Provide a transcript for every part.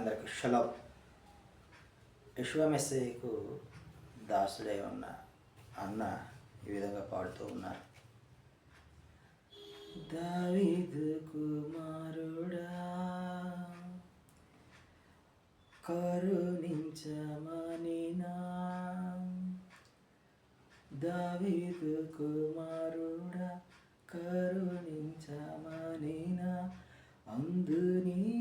అందరికి షలో. యశ్వమెస్సయ్యకు దాసుడై ఉన్న అన్న ఈ విధంగా పాడుతూ ఉన్నారు. దావీదు కుమారుడా కరుణించమని దావీదు కుమారుడా కరుణించమని అందుని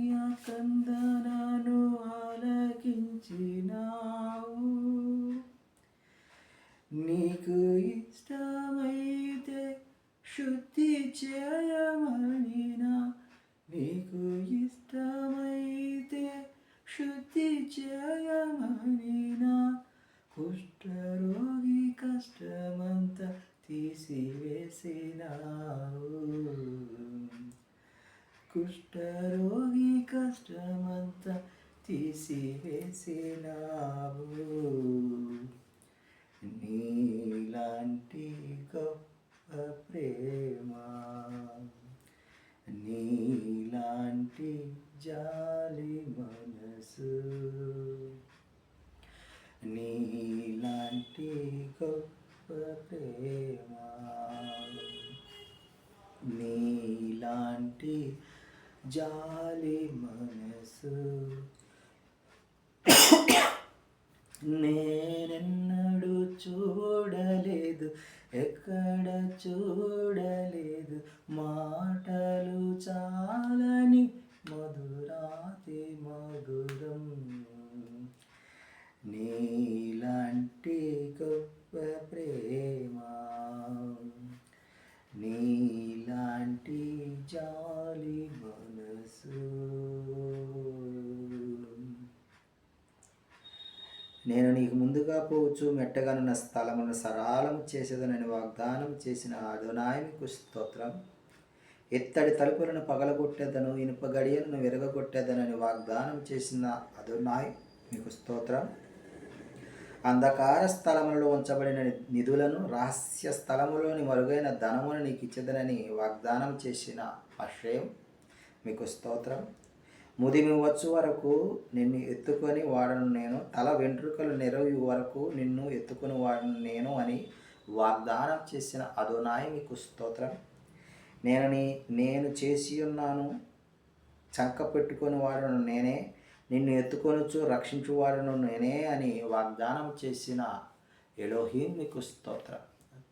తీసివేసినావు కుష్ఠరోగి కష్టమంతా తీసివేసినావు. నీలాంటి గొప్ప ప్రేమ నీలాంటి జాలి మనసు నీలాంటి గొప్ప ప్రేమ. జాలి మనసు. నేనెన్నడూ చూడలేదు ఎక్కడ చూడలేదు. మా నేను నీకు ముందుగా పోవచ్చు మెట్టగానున్న స్థలమును సరాలం చేసేదనని వాగ్దానం చేసిన అదోనాయమికు స్తోత్రం. ఎత్తడి తలుపులను పగలగొట్టేదను ఇనుప గడియలను విరగొట్టేదనని వాగ్దానం చేసిన అదునాయ్ మీకు స్తోత్రం. అంధకార స్థలములలో ఉంచబడిన నిధులను రహస్య స్థలములోని మరుగైన ధనమును నీకు ఇచ్చేదనని వాగ్దానం చేసిన ఆశ్రయం మీకు స్తోత్రం. ముదిమి వచ్చు వరకు నిన్ను ఎత్తుకొని వాడను నేను. తల వెంట్రుకలు నెరవి వరకు నిన్ను ఎత్తుకొని వాడను నేను అని వాగ్దానం చేసిన అదోనాయ మీకు స్తోత్రం. నేను నేను చేసి ఉన్నాను. చంక పెట్టుకొని వాడను నేనే. నిన్ను ఎత్తుకొనొచ్చు రక్షించువాడను నేనే అని వాగ్దానం చేసిన ఎలోహీం మీకు స్తోత్రం.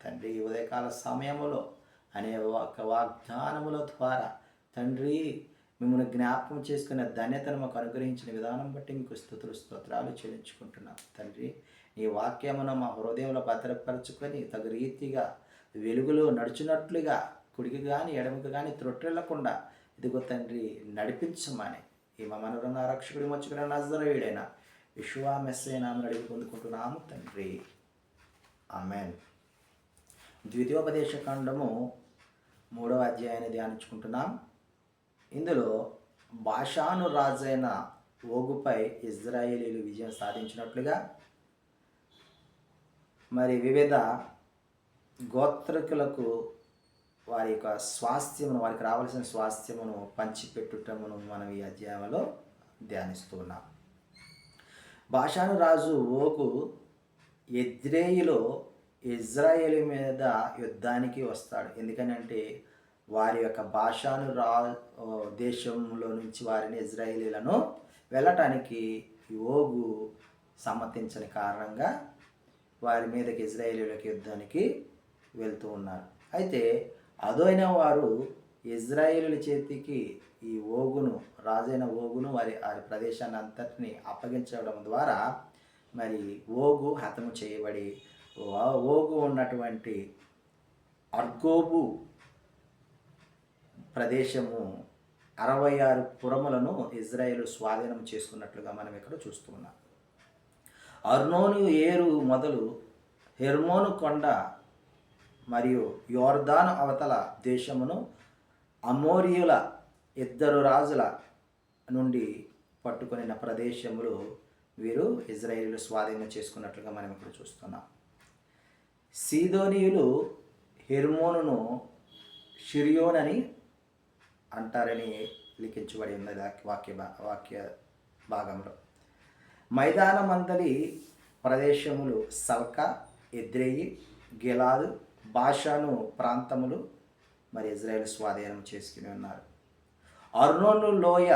తండ్రి ఉదయకాల సమయములో అనే ఒక వాగ్దానముల ద్వారా తండ్రి మిమ్మల్ని జ్ఞాపకం చేసుకునే ధన్యతను మాకు అనుగ్రహించిన విధానం బట్టి మీకు స్థుతులు స్తోత్రాలు చెల్లించుకుంటున్నాం. తండ్రి నీ వాక్యమును మా హృదయంలో భద్రపరచుకొని తగు రీతిగా వెలుగులో నడుచున్నట్లుగా కుడికి కానీ ఎడమకి కానీ త్రొట్టెళ్ళకుండా ఇదిగో తండ్రి నడిపించమని ఈ మా మనరున్న రక్షకుడి మచ్చుకున్న నజరయుడైన విశ్వా మెస్సే నామని అడిగి పొందుకుంటున్నాము తండ్రి. ఆమెన్. ద్వితీయోపదేశ ఖండము మూడవ అధ్యాయాన్ని ధ్యానించుకుంటున్నాం. ఇందులో భాషాను రాజైన ఓగుపై ఇజ్రాయేలీలు విజయం సాధించినట్లుగా మరి వివిధ గోత్రికులకు వారి యొక్క స్వాస్థ్యమును వారికి రావాల్సిన స్వాస్థ్యమును పంచిపెట్టుటమును మనం ఈ అధ్యాయంలో ధ్యానిస్తున్నాం. భాషాను రాజు ఓగు ఎద్రేయిలో ఇజ్రాయేల్ మీద యుద్ధానికి వస్తాడు. ఎందుకనంటే వారి యొక్క భాషను రా దేశంలో నుంచి వారిని ఇజ్రాయిలీలను వెళ్ళటానికి యోగు సమ్మతించని కారణంగా వారి మీదకి ఇజ్రాయేలీలకు యుద్ధానికి వెళ్తూ ఉన్నారు. అయితే అదైన వారు ఇజ్రాయేలుల చేతికి ఈ ఓగును రాజైన ఓగును వారి వారి ప్రదేశాన్ని అంతటిని అప్పగించడం ద్వారా మరి ఓగు హతము చేయబడి ఓగు ఉన్నటువంటి అర్గోబు ప్రదేశము అరవై ఆరు పురములను ఇజ్రాయేల్ స్వాధీనం చేసుకున్నట్లుగా మనం ఇక్కడ చూస్తున్నాం అర్నోను ఏరు మొదలు హెర్మోను కొండ మరియు యోర్దాను అవతల దేశమును అమోరియుల ఇద్దరు రాజుల నుండి పట్టుకుని ప్రదేశములు వీరు ఇజ్రాయేలు స్వాధీనం చేసుకున్నట్లుగా మనం ఇక్కడ చూస్తున్నాం. సీదోనియులు హెర్మోనును షిరియోన్ అని అంటారని లిఖించబడి ఉన్నది వాక్య వాక్య భాగంలో. మైదానమందలి ప్రదేశములు సల్కా ఎద్రేయి గిలాదు భాషాను ప్రాంతములు మరి ఇజ్రాయెల్ స్వాధీనం చేసుకుని ఉన్నారు. అర్నోను లోయ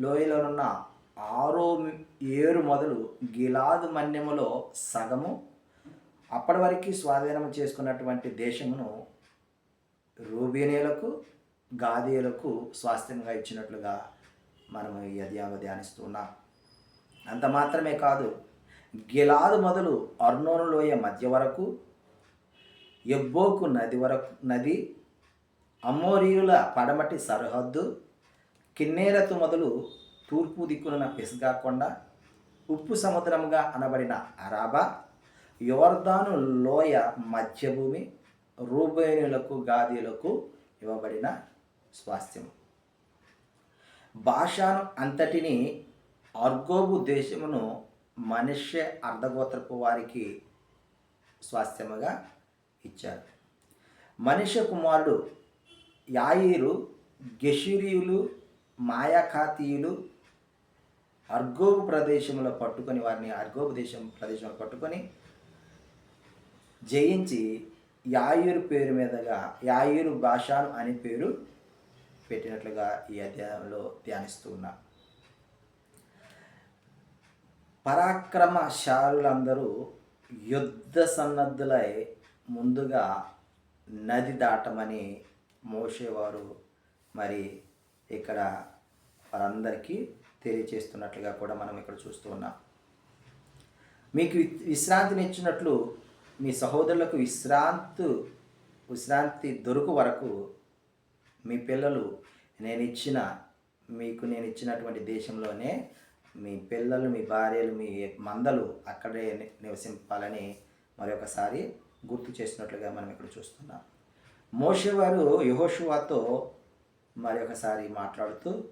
లోయలోనున్న ఆరో ఏరు మొదలు గిలాదు మన్యములో సగము అప్పటి వరకు స్వాధీనం చేసుకున్నటువంటి దేశమును రూబేనియలకు గాదీయులకు స్వాస్థ్యంగా ఇచ్చినట్లుగా మనము ఈ అధ్యాయంలో ధ్యానిస్తున్నాం అంత మాత్రమే కాదు గిలాదు మొదలు అర్నోను లోయ మధ్య వరకు ఎబ్బోకు నది వరకు నది అమ్మోరియుల పడమటి సరిహద్దు కిన్నేరతు మొదలు తూర్పు దిక్కున పిసగా కొండ ఉప్పు సముద్రముగా అనబడిన అరాబా యువర్ధాను లోయ మధ్యభూమి రూబేనులకు గాదీలకు ఇవ్వబడిన స్వాస్థ్యం భాషాను అంతటిని అర్గోబు దేశమును మనుష్య అర్ధగోత్రపు వారికి స్వాస్థ్యముగా ఇచ్చారు. మనుష్య కుమారుడు యాయిరు గెషిరియులు మాయాఖాతీయులు అర్గోబు ప్రదేశంలో పట్టుకొని వారిని అర్గోబు దేశం ప్రదేశంలో పట్టుకొని జయించి యాయూరు పేరు మీదుగా యాయూరు భాషాను అని పేరు పెట్టినట్లుగా ఈ అధ్యాయంలో ధ్యానిస్తూ ఉన్నా పరాక్రమశాలులందరూ యుద్ధ సన్నద్ధులై ముందుగా నది దాటమని మోసేవారు మరి ఇక్కడ వారందరికీ తెలియచేస్తున్నట్లుగా కూడా మనం ఇక్కడ చూస్తూ ఉన్నాం. మీకు వి- విశ్రాంతినిచ్చినట్లు మీ సహోదరులకు విశ్రాంతి విశ్రాంతి దొరుకు వరకు మీ పిల్లలు నేను ఇచ్చిన మీకు నేను ఇచ్చినటువంటి దేశంలోనే మీ పిల్లలు మీ భార్యలు మీ మందలు అక్కడే నివసింపాలని మరొకసారి గుర్తు చేసినట్లుగా మనం ఇక్కడ చూస్తున్నాం. మోషేవారు యహోషువాతో మరొకసారి మాట్లాడుతూ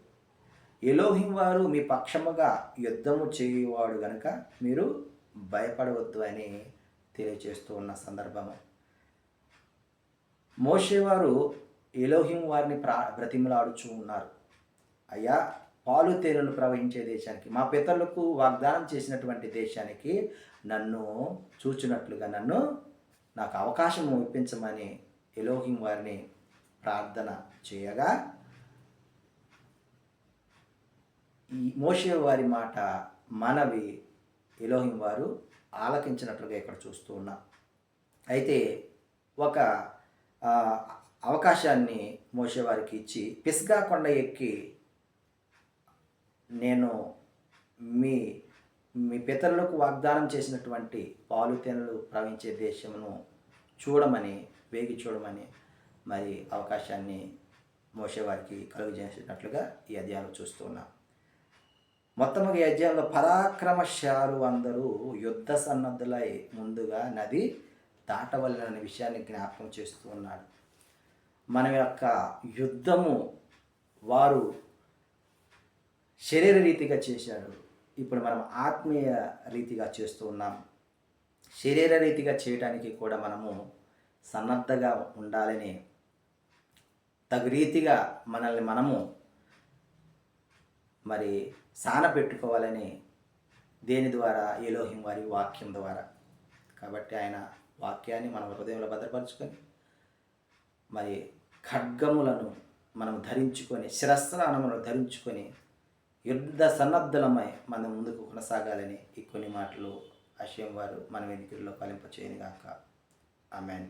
ఎలోహిం వారు మీ పక్షముగా యుద్ధము చేయువాడు గనుక మీరు భయపడవద్దు అని తెలియచేస్తూ ఉన్న సందర్భము. మోషేవారు ఎలోహిం వారిని ప్రా బ్రతిమలాడుచూ ఉన్నారు. అయ్యా పాలు తేనెలు ప్రవహించే దేశానికి మా పితరులకు వాగ్దానం చేసినటువంటి దేశానికి నన్ను చూచినట్లుగా నన్ను నాకు అవకాశం ఇప్పించమని ఎలోహిం వారిని ప్రార్థన చేయగా ఈ మోషే వారి మాట మనవి ఎలోహిం వారు ఆలకించినట్లుగా ఇక్కడ చూస్తూ ఉన్నాం. అయితే ఒక అవకాశాన్ని మోసేవారికి ఇచ్చి పిస్గా కొండ ఎక్కి నేను మీ మీ పితరులకు వాగ్దానం చేసినటువంటి పాలు తేనెలు ప్రవహించే దేశమును చూడమని వేగి చూడమని మరి అవకాశాన్ని మోసేవారికి కలుగజేసినట్లుగా ఈ అధ్యాయంలో చూస్తూ ఉన్నాం. మొత్తముగా ఈ అధ్యాయంలో పరాక్రమశాలు అందరూ యుద్ధ సన్నద్ధులై ముందుగా నది దాటవలననే విషయాన్ని జ్ఞాపకం చేస్తూ ఉన్నాడు. మన యొక్క యుద్ధము వారు శరీర రీతిగా చేశాడు ఇప్పుడు మనం ఆత్మీయ రీతిగా చేస్తూ ఉన్నాం. శరీర రీతిగా చేయడానికి కూడా మనము సన్నద్ధగా ఉండాలని తగు రీతిగా మనల్ని మనము మరి సాన పెట్టుకోవాలని దేని ద్వారా? ఎలోహిం వారి వాక్యం ద్వారా. కాబట్టి ఆయన వాక్యాన్ని మన హృదయంలో భద్రపరచుకొని మరి ఖడ్గములను మనం ధరించుకొని శిరస్త్రానములను ధరించుకొని యుద్ధ సన్నద్ధులమై మనం ముందుకు కొనసాగాలని ఈ కొన్ని మాటలు అశయం వారు మన వెనుకల్లో ఫలింప గాక ఆమెన్.